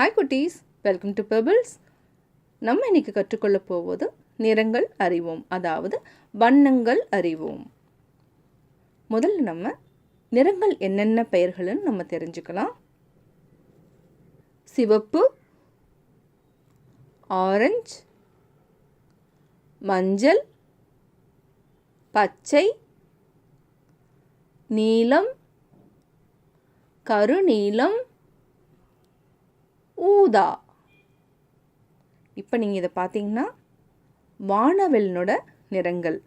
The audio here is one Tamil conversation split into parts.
ஹாய் குட்டீஸ். வெல்கம் டு பெபிள்ஸ் நம்ம இன்றைக்கி கற்றுக்கொள்ள போவது நிறங்கள் அறிவோம் அதாவது வண்ணங்கள் அறிவோம். முதல்ல நம்ம நிறங்கள் என்னென்ன பெயர்கள்னு நம்ம தெரிஞ்சுக்கலாம். சிவப்பு ஆரஞ்சு மஞ்சள் பச்சை நீலம் கருநீலம் ஊதா. இப்போ நீங்கள் இதை பார்த்தீங்கன்னா வானவெல்னோட நிறங்கள்.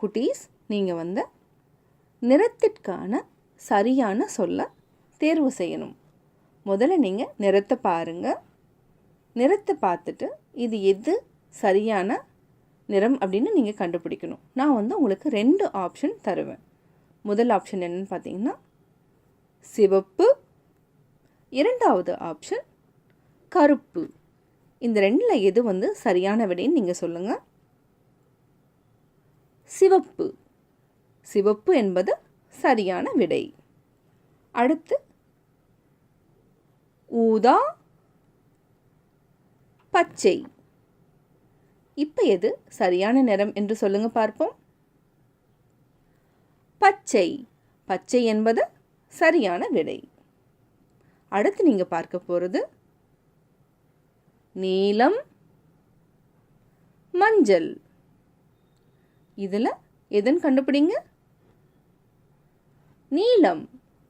குட்டீஸ் நீங்கள் வந்து நிறத்திற்கான சரியான சொல்ல தேர்வு செய்யணும். முதல்ல நீங்கள் நிறத்தை பாருங்கள் நிறத்தை பார்த்துட்டு இது எது சரியான நிறம் அப்படின்னு நீங்கள் கண்டுபிடிக்கணும். நான் வந்து உங்களுக்கு ரெண்டு ஆப்ஷன் தருவேன். முதல் ஆப்ஷன் என்னன்னு பார்த்தீங்கன்னா சிவப்பு இரண்டாவது ஆப்ஷன் கருப்பு. இந்த ரெண்டில் எது வந்து சரியான விடைன்னு நீங்கள் சொல்லுங்கள் சிவப்பு. சிவப்பு என்பது சரியான விடை. அடுத்து ஊதா பச்சை. இப்போ எது சரியான நிறம் என்று சொல்லுங்க பார்ப்போம். பச்சை. பச்சை என்பது சரியான விடை. அடுத்து நீங்கள் பார்க்க போகிறது நீலம் மஞ்சள். இதில் எதுன்னு கண்டுபிடிங்க? நீலம்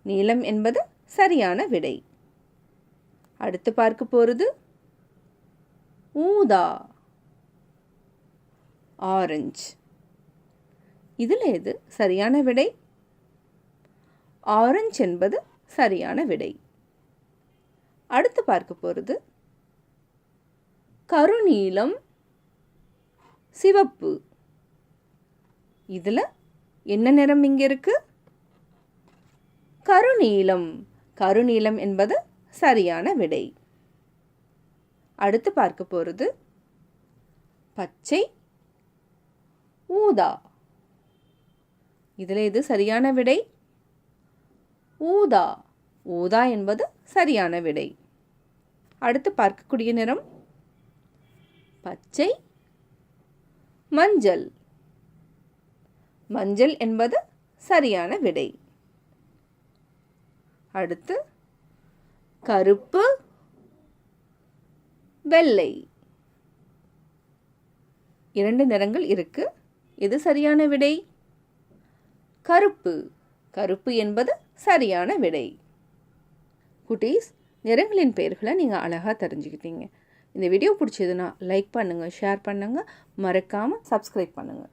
நீலம் என்பது சரியான விடை. அடுத்து பார்க்க போகிறது ஊதா ஆரஞ்சு. இதில் எது சரியான விடை? ஆரஞ்சு என்பது சரியான விடை. அடுத்து பார்க்க போகிறது கருநீலம் சிவப்பு. இதில் என்ன நிறம் இங்கே இருக்குது கருநீலம். கருநீலம் என்பது சரியான விடை. அடுத்து பார்க்க போகிறது பச்சை ஊதா. இதில் எது சரியான விடை? ஊதா. ஊதா என்பது சரியான விடை. அடுத்து பார்க்கக்கூடிய நிறம் பச்சை மஞ்சள். மஞ்சள் என்பது சரியான விடை. அடுத்து கருப்பு வெள்ளை. இரண்டு நிறங்கள் இருக்கு. எது சரியான விடை? கருப்பு. கருப்பு என்பது சரியான விடை. குட்டீஸ் நிறங்களின் பெயர்களை நீங்கள் அழகாக தெரிஞ்சுக்கிட்டீங்க. இந்த வீடியோ பிடிச்சதுன்னா லைக் பண்ணுங்கள் ஷேர் பண்ணுங்கள் மறக்காமல் சப்ஸ்கிரைப் பண்ணுங்கள்